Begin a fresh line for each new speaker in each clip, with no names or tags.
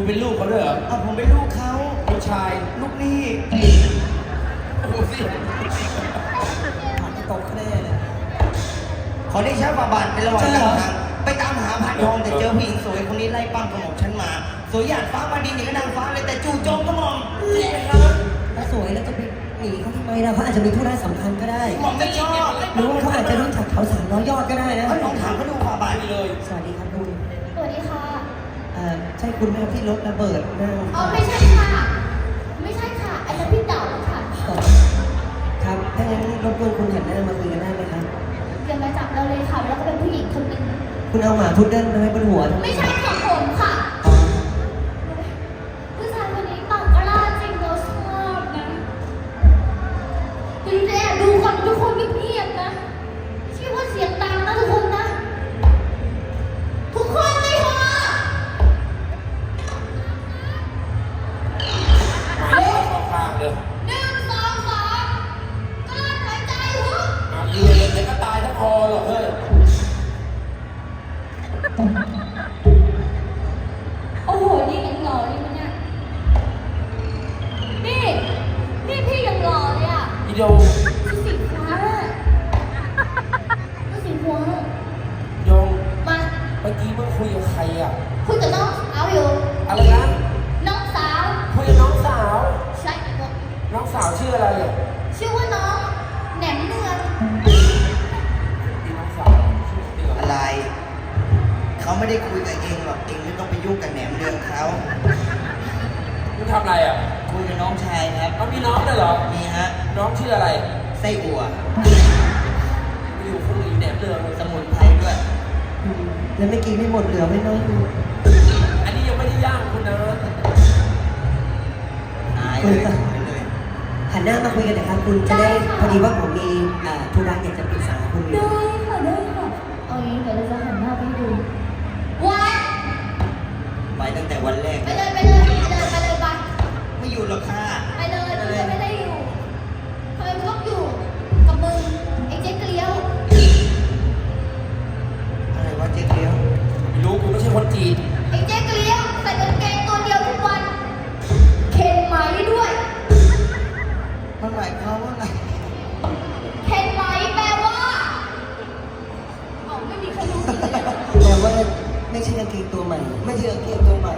อะผมเป็นลูกเขา
ลูกชาย
ลูกหนี่
โอ้โหสิ
ผ่านที่โต๊ะแน่เลย
ขอได้ใช้ฝ่าบาทเป็นระหว่าง
ใช่เหร
กา
อ
รทางไปตามหาผ่านทองแต่เจอผู้หญิงสวยคนนี้ไล่ปั้มกระหม่อมฉันมา สวยหยาดฟ้ามาดินอย่างกับนางฟ้าเลยแต่จู่โจมกระหม่อม
ถ้าสวยแล้วจะไปหนีเขาทำไมล่ะเขาอาจจะมีธุระสำคัญก็ได้
หม่อมไม่ชอบ
หรือว่าเขาอาจจะรู้จักเขาสามร้อยยอดก็ได้นะ
เขาลองถามเขาดูฝ่าบาท
ไปเลย
สวัสดีครับคุณ
สวัสดีค่ะ
เอ่อ ใช่คุณแม่ที่รถระเบิดหน้า
อ๋อไม่ใช่ค่ะ ไม่ใช่ค่ะอันนั้นพี่เต๋าค่ะ
ครับถ้างั้นรบกวนคุณหันหน้ามาคุยกันได้ไหมครับ
อย่ามาจับเราเลยค่ะแล้วก็เป็นผู้หญิงคนหนึง
คุณเอาหมาพุดเดิ้ลมาไว้บนหัวทำไม
ไม่ใช่ของผมค่ะ คอห
รอกเฮ้ย
โอ้โห นี่ยังหล่อเลยมันเนี่ย นี่ นี่พี่ยังหล่อเลยอะ
อีโด
ดูสีฟ้าดูสีฟ้า
โยง
มา
เมื่อกี้มึงคุยกับใครอะ
คุยกับน้องสาวอยู่
อะไรนะ รอะ
คุยกับน้องชายครับ
มันมีน้องด้วยเหรอ
นี่ฮะ
น้องชื่ออะไร
ไส้อั่ว
ไปอยู่คู่อีแหนมเรืองเลย
สมุนไพรด้วย
อืมแล้วเมื่อกี้ไม่หมดเหลือไว้น้อยอยู่
อันนี้ยังไม่ได้ย่างคุณนะ
หายเลยหายเลย
หันหน้ามาคุยกันหน่อยครับ คุณจะได้พอดีว่าผมมีอ่าธุระอยากจะปรึกษา
ห
ม่
ไม่
ใช่
กางเกงตัวให
ม่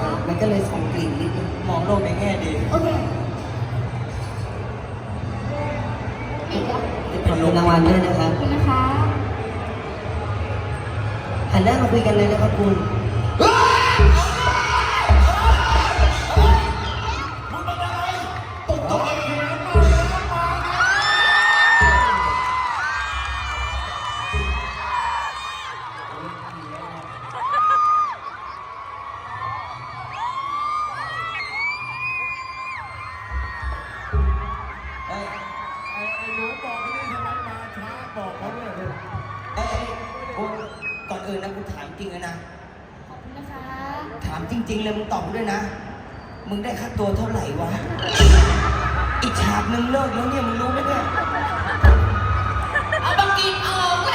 อ่ามันก็เลยส่งกลิ่นนิดนึง
มองโลกในแง่ดี
โอเคอีกแล้ว
ขอบคุณรางวัลด้วยนะครับ
ขอบคุณนะคะ
หันหน้ามาคุยกันเลยนะครับคุณ
ริงเลยนะ
ขอบคุณนะคะ
ถามจริง ๆ เลยมึงตอบกูด้วยนะ มึงได้ค่าตัวเท่าไหร่วะ อีกฉากหนึ่งเลิกแล้วเนี่ยมึงรู้ไหมเนี่ย
เอาบังกินออก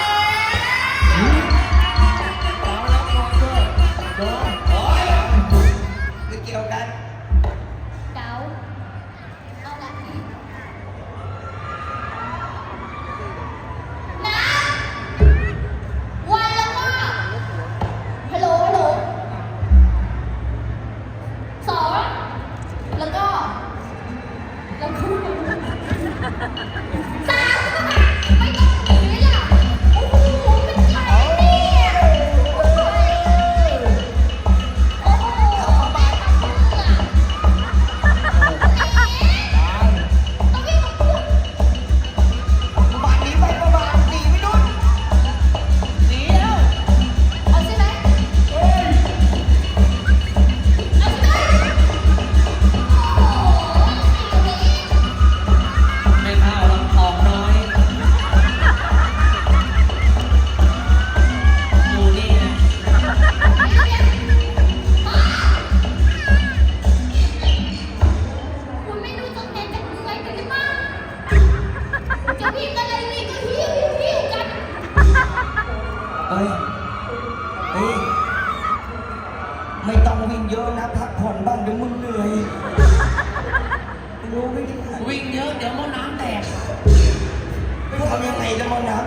ำยั
งไงแล้วมันนะ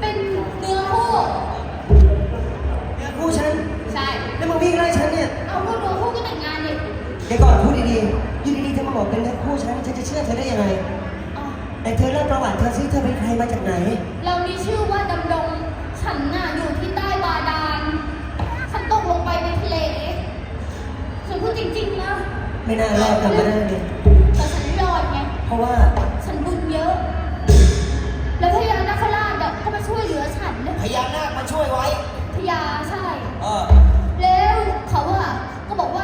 เป็น
เนื้อคู่เนื้อคู่ฉัน ใช่ แล้วมึงวิ่งไล่ฉันเนี่ย เอาคู่เนื้อคู่ก็แต่งงา
นดิเดี๋ยว
ก่อนพูดดีๆอยู่ดีๆเธอ
มาบอกเป็น
เนื้อคู่ฉัน ฉันจะ
เชื่อเธอ
ได้ยังไงแต่เธอเล่าประวัติเธอซิเธอเป็นใครมาจากไหน
เรามีชื่อว่าดำรงฉันน่ะอยู่ที่ใต้บาดาล ฉันตกลงไปในทะเลฉันพูดจริงๆนะ
ไม่น่ารอดกลับมาได้เลย
แต่ฉันรอดไง
เพราะว่า
นบุญเยอะ แล้วพญานาคราชอะก็มาช่วยเหลือฉัน
พญานาคมาช่วยไว้
พญาใช่
เออ
แล้วเขาอะก็บอกว่า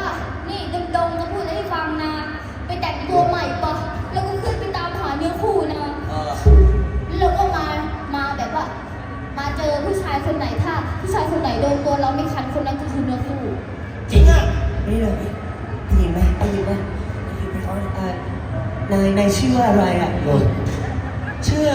นายนาย
ชื่อว่าอะไรอะโยน
ชื่อชื่อ